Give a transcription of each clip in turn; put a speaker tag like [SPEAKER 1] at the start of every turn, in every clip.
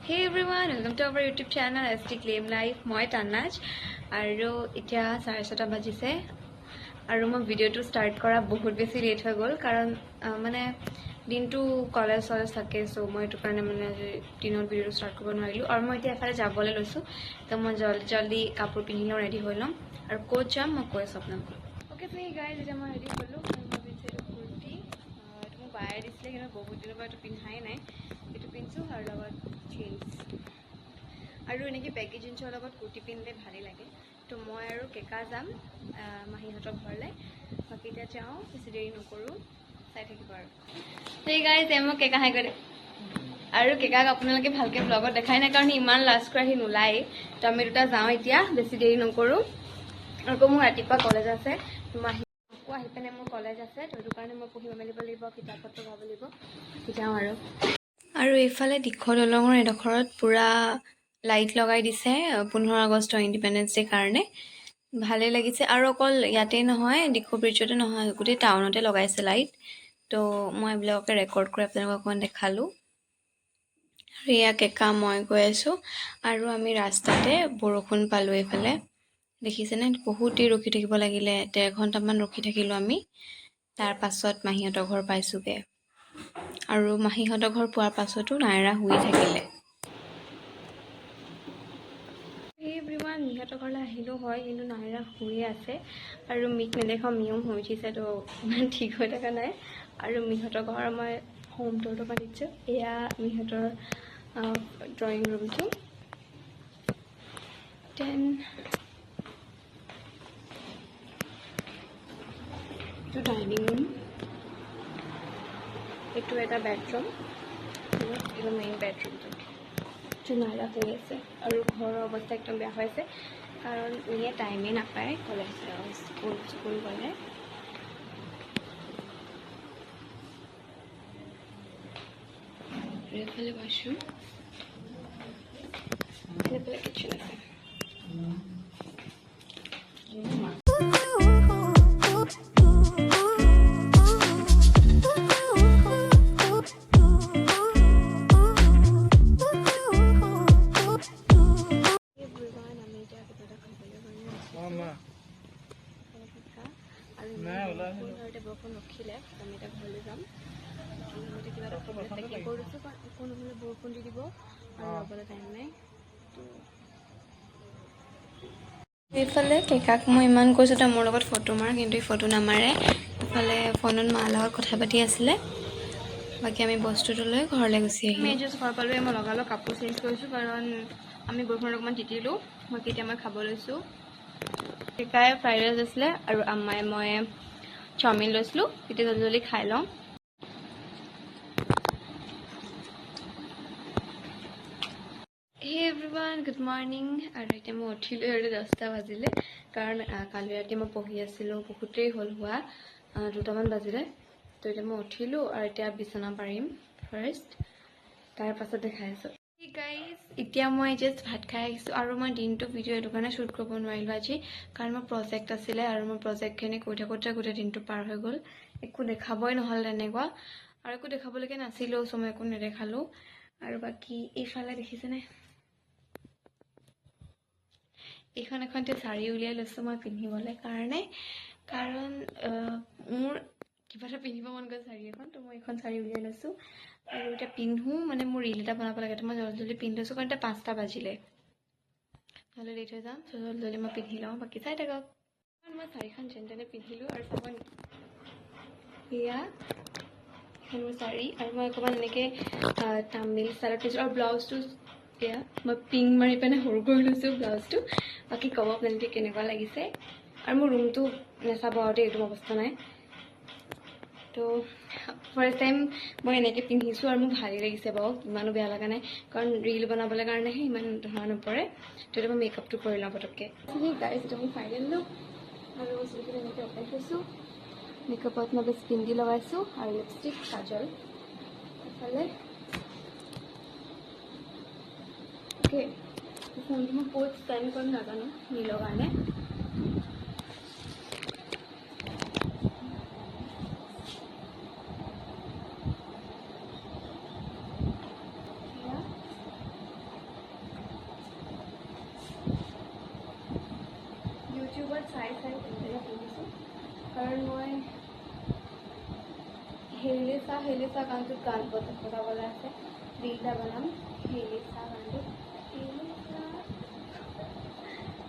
[SPEAKER 1] Hey everyone welcome to our YouTube channel S T claim life মই তান্নাজ আৰু এতিয়া চাৰে ছটা বাজিছে আৰু মই ভিডিঅ'টো ষ্টাৰ্ট কৰা বহুত বেছি লেট হৈ গ'ল কাৰণ মানে দিনটো কলেজ চলেজ থাকে চ' মই সেইটো কাৰণে মানে দিনত ভিডিঅ'টো ষ্টাৰ্ট কৰিব নোৱাৰিলোঁ আৰু মই এতিয়া এফালে যাবলৈ লৈছোঁ তো মই জল্দি জল্দি কাপোৰ পিন্ধি লওঁ ৰেডি হৈ ল'ম আৰু ক'ত যাম মই কৈ আছোঁ আপোনালোকক অ'কে সেই গাইজ এতিয়া মই ৰেডি হ'লোঁ এইটো কুৰ্তি এইটো মোক বায়ে দিছিলে কিন্তু বহুত দিনৰ পৰা এইটো পিন্ধাই নাই এইটো পিন্ধিছোঁ আৰু লগত আৰু এনেকৈ বেগী জিন্সৰ লগত কুৰ্তি পিন্ধিলে ভালেই লাগে। তো মই আৰু কেকা যাম মাহীহঁতৰ ঘৰলৈ। বাকী এতিয়া যাওঁ বেছি দেৰি নকৰোঁ চাই থাকিব আৰু। সেই গাই যে মই কেকা হাই কৰে আৰু কেকাক আপোনালোকে ভালকৈ ব্লগত দেখাই নাই কাৰণ ইমান লাজ কৰে সি নোলায়েই। তো আমি দুটা যাওঁ এতিয়া বেছি দেৰি নকৰোঁ। আকৌ মোৰ ৰাতিপুৱা কলেজ আছে মাহী আকৌ আহি পিনে মোৰ কলেজ আছে তো সেইটো কাৰণে মই পঢ়িব মেলিব লাগিব কিতাপ পত্ৰ গাব লাগিব। যাওঁ আৰু। আৰু এইফালে দীঘল দলঙৰ এডোখৰত পূৰা লাইট লগাই দিছে পোন্ধৰ আগষ্ট ইণ্ডিপেণ্ডেন্স ডে কাৰণে। ভালে লাগিছে আৰু অকল ইয়াতেই নহয় দিখৌ ব্ৰিজতে নহয় গোটেই টাউনতে লগাইছে লাইট। তো মই এইবিলাককে ৰেকৰ্ড কৰি আপোনালোকক অকণমান দেখালোঁ। আৰু এয়া কেকা মই গৈ আছোঁ। আৰু আমি ৰাস্তাতে বৰষুণ পালোঁ এইফালে। দেখিছেনে? বহুত দেৰি ৰখি থাকিব লাগিলে ডেৰ ঘণ্টামান ৰখি থাকিলোঁ আমি। তাৰ পাছত মাহীহঁতৰ ঘৰ পাইছোঁগৈ। আৰু মাহীহঁতৰ ঘৰ পোৱাৰ পাছতো নাইৰা শুই থাকিলে। এভৰিৱান মিহঁতৰ ঘৰলৈ আহিলোঁ হয়, কিন্তু নাইৰা শুয়ে আছে। আৰু মিক নেদেখাওঁ মিও শুই উঠিছে তো ইমান ঠিক হৈ থকা নাই। আৰু মিহঁতৰ ঘৰ মই হোম টুৰটো পাতিছোঁ এয়া মিহঁতৰ ড্ৰয়িং ৰুমটো দেন এইটো ডাইনিং ৰুম এইটো এটা বেডৰুম এইটো মেইন বেডৰুমটো জোনাৰা হৈ আছে। আৰু ঘৰৰ অৱস্থা একদম বেয়া হৈ আছে। কাৰণ ইয়ে টাইমেই নাপায় কলেজ স্কুল স্কুল গ'লে। এইফালে বাথৰুম এইফালে কিটচেন ৰখিলে আমি এতিয়া ঘৰলৈ যাম। আমি কিবা এটা খাবলৈ পেকিং কৰি দিছোঁ কাৰণ একো নহ'লে বৰষুণ দি দিব? আৰু ৰ'বলৈ টাইম নাই। এইফালে কেকাক মই ইমান কৈছোঁ তই মোৰ লগত ফটো মাৰ কিন্তু এই ফটো নামাৰে। ইফালে ফোনত মাৰ লগত কথা পাতি আছিলে। বাকী আমি বস্তুটো লৈ ঘৰলৈ গুচি আহিলোঁ। আমি জাষ্ট ঘৰ পালোঁৱে মই লগালগ কাপোৰ চেঞ্জ কৰিছোঁ কাৰণ আমি বৰষুণত অকণমান তিতিলোঁ। বাকী এতিয়া মই খাব লৈছোঁ। কেকাই ফ্ৰাইড ৰাইচ আছিলে আৰু আম্মাই মই চাওমিন লৈছিলোঁ এতিয়া জলদি জলদি খাই লওঁ। হে এভৰিৱান গুড মৰ্ণিং আৰু এতিয়া মই উঠিলোঁ আৰু দহটা বাজিলে। কাৰণ কালি ৰাতি মই পঢ়ি আছিলোঁ বহুতেই হ'ল হোৱা দুটামান বাজিলে। তো এতিয়া মই উঠিলোঁ আৰু এতিয়া বিচনা পাৰিম ফাৰ্ষ্ট তাৰ পাছত দেখাই আছোঁ। গাইজ এতিয়া মই জাষ্ট ভাত খাই আহিছোঁ আৰু মই দিনটো ভিডিঅ' এইটো কাৰণে শ্বুট কৰিব নোৱাৰিলোঁ আজি। কাৰণ মোৰ প্ৰজেক্ট আছিলে আৰু মোৰ প্ৰজেক্টখিনি কৰি থাকোঁতে গোটেই দিনটো পাৰ হৈ গ'ল। একো দেখাবই নহ'ল তেনেকুৱা। আৰু একো দেখাবলগীয়া নাছিলেও চ' মই একো নেদেখালোঁ। আৰু বাকী এইফালে দেখিছেনে? এইখন এখন এতিয়া শাৰী উলিয়াই লৈছোঁ মই পিন্ধিবলৈ কাৰণে। কাৰণ মোৰ কিবা এটা পিন্ধিব মন গ'ল শাৰী এখন তো মই এইখন শাৰী উলিয়াই লৈছোঁ। আৰু এতিয়া পিন্ধোঁ মানে মোৰ ৰীল এটা বনাব লাগে তো মই জলদি জলদি পিন্ধি লৈছোঁ কাৰণ এতিয়া পাঁচটা বাজিলে। নহ'লে লেট হৈ যাম জলদি জলদি মই পিন্ধি লওঁ বাকী চাই থাকক। মই শাৰীখন যেন তেনে পিন্ধিলোঁ আৰু চাব এয়া এখন মোৰ শাৰী আৰু মই অকণমান এনেকৈ তামিল ষ্টাইলত পিন্ধিছোঁ আৰু ব্লাউজটো এয়া মই পিংক মাৰি পিনে সৰু কৰি লৈছোঁ ব্লাউজটো বাকী ক'ব আপোনালোকে কেনেকুৱা লাগিছে? আৰু মোৰ ৰুমটো নাচাব আৰু দেই এইটো অৱস্থা নাই। তো ফাৰ্ষ্ট টাইম মই এনেকৈ পিন্ধিছোঁ আৰু মোৰ ভালেই লাগিছে বাৰু ইমানো বেয়া লগা নাই। কাৰণ ৰীল বনাবলৈ কাৰণেহে ইমান ধৰা নপৰে। তো এতিয়া মই মেকআপটো কৰি লওঁ পটককৈ। মেকআপত মই বেছ পিন্ধি লগাইছোঁ আৰু লিপষ্টিক কাজল। অ'কে ফোনটো মই ক'ত ষ্টেণ্ড কৰিম নাজানো নীলৰ কাৰণে। চাই চাই তেনেকৈ পিন্ধিছোঁ কাৰণ মই হেলিচা হেলিচা গানটোত গান বজা বজাবলৈ আছে। ৰীলটা বনাম। হেলিচা গানটোত হেলিচা।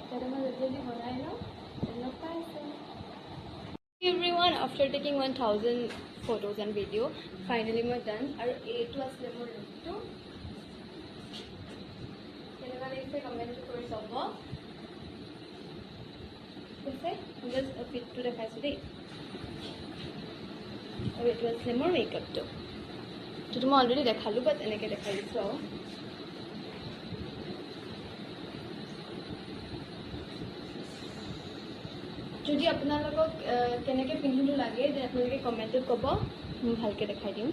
[SPEAKER 1] তেতিয়া মই জলদি জলদি বনাই লওঁ লগ পাইছোঁ। Everyone after taking 1000 photos and video finally মই done আৰু এইটো আছিলে মোৰ লুকটো কেনেকুৱা লাগিছে কমেণ্ট কৰি চাব জাষ্ট ফিটটো দেখাইছোঁ দেই আৰু এইটো আছিলে মোৰ মেকআপটো যিটো মই অলৰেডি দেখালোঁ বাট এনেকৈ দেখাই দিছোঁ আৰু যদি আপোনালোকক কেনেকৈ পিন্ধিলোঁ লাগে যে আপোনালোকে কমেণ্টত ক'ব মই ভালকৈ দেখাই দিম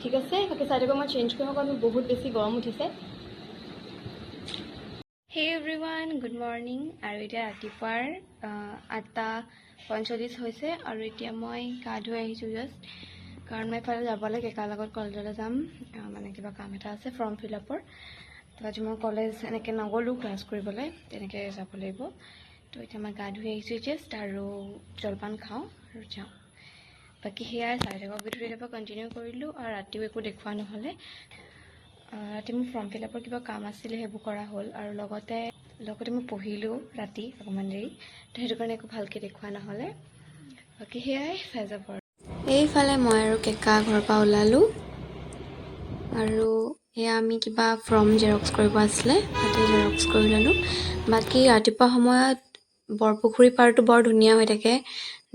[SPEAKER 1] ঠিক আছে বাকী চাই থাকক মই চেঞ্জ কৰিম কাৰণ মোৰ বহুত বেছি গৰম উঠিছে হে এভৰি ওৱান গুড মৰ্ণিং আৰু এতিয়া ৰাতিপুৱাৰ আঠটা পঞ্চল্লিছ হৈছে আৰু এতিয়া মই গা ধুই আহিছোঁ জাষ্ট কাৰণ মই এফালে যাব লাগে কাৰ লগত কলেজলৈ যাম। মানে কিবা কাম এটা আছে ফৰ্ম ফিল আপৰ তো আজি মই কলেজ এনেকৈ নগ'লোঁ ক্লাছ কৰিবলৈ তেনেকৈ যাব লাগিব। তো এতিয়া মই গা ধুই আহিছোঁ জাষ্ট আৰু জলপান খাওঁ আৰু যাওঁ। বাকী সেয়াই চাই থাকক ভিডিঅ'টো এতিয়াৰ পৰা কণ্টিনিউ কৰিলোঁ আৰু ৰাতিও একো দেখুওৱা নহ'লে। ৰাতি মোৰ ফৰ্ম ফিল আপৰ কিবা কাম আছিলে সেইবোৰ কৰা হ'ল আৰু লগতে লগতে মই পঢ়িলোঁ ৰাতি অকণমান দেৰি। তো সেইটো কাৰণে একো ভালকৈ দেখুওৱা নহ'লে। বাকী সেয়াই চাই যাব এইফালে মই আৰু কেকা ঘৰৰ পৰা ওলালোঁ। আৰু এয়া আমি কিবা ফৰ্ম জেৰক্স কৰিব আছিলে তাতে জেৰক্স কৰি ল'লোঁ। বাকী ৰাতিপুৱা সময়ত বৰপুখুৰী পাৰটো বৰ ধুনীয়া হৈ থাকে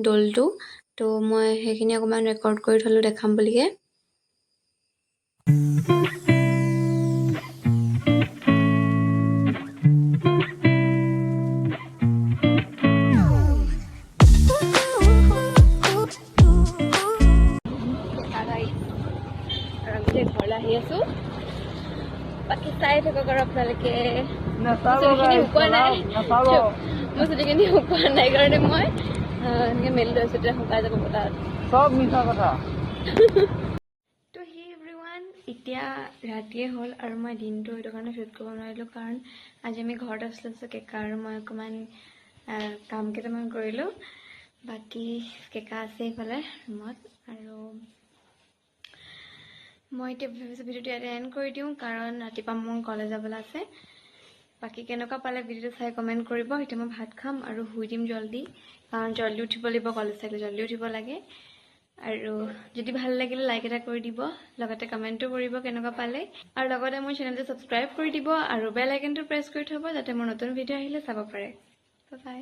[SPEAKER 1] দৌলটো। তো মই সেইখিনি অকণমান ৰেকৰ্ড কৰি থ'লোঁ দেখাম বুলিকে। আৰু আপোনালোকে চুলিখিনি শুকোৱা নাই মোৰ চুলিখিনি শুকোৱা নাই কাৰণে মই এনেকৈ মেলি লৈছোঁ তেতিয়া শুকাই যাব বতাহত
[SPEAKER 2] সব মিছা কথা
[SPEAKER 1] তো সেই এভৰিৱান এতিয়া ৰাতিয়ে হ'ল আৰু মই দিনটো সেইটো কাৰণে শ্বুট কৰিব নোৱাৰিলোঁ কাৰণ আজি আমি ঘৰত আছিলোঁ চ' কেকা আৰু মই অকণমান কাম কেইটামান কৰিলোঁ বাকী কেকা আছে এইফালে ৰুমত আৰু মই এতিয়া ভিডিঅ'টো ইয়াতে এণ্ড কৰি দিওঁ কাৰণ ৰাতিপুৱা মোৰ কলেজ যাবলৈ আছে। বাকী কেনেকুৱা পালে ভিডিঅ'টো চাই কমেণ্ট কৰিব এতিয়া মই ভাত খাম আৰু শুই দিম জল্দি কাৰণ জল্দি উঠিব লাগিব কলেজ থাকিলে জল্দি উঠিব লাগে। আৰু যদি ভাল লাগিলে লাইক এটা কৰি দিব লগতে কমেণ্টো কৰিব কেনেকুৱা পালে। আৰু লগতে মোৰ চেনেলটো ছাবস্ক্ৰাইব কৰি দিব আৰু বেল আইকনটো প্ৰেছ কৰি থ'ব যাতে মোৰ নতুন ভিডিঅ' আহিলে চাব পাৰে। বাই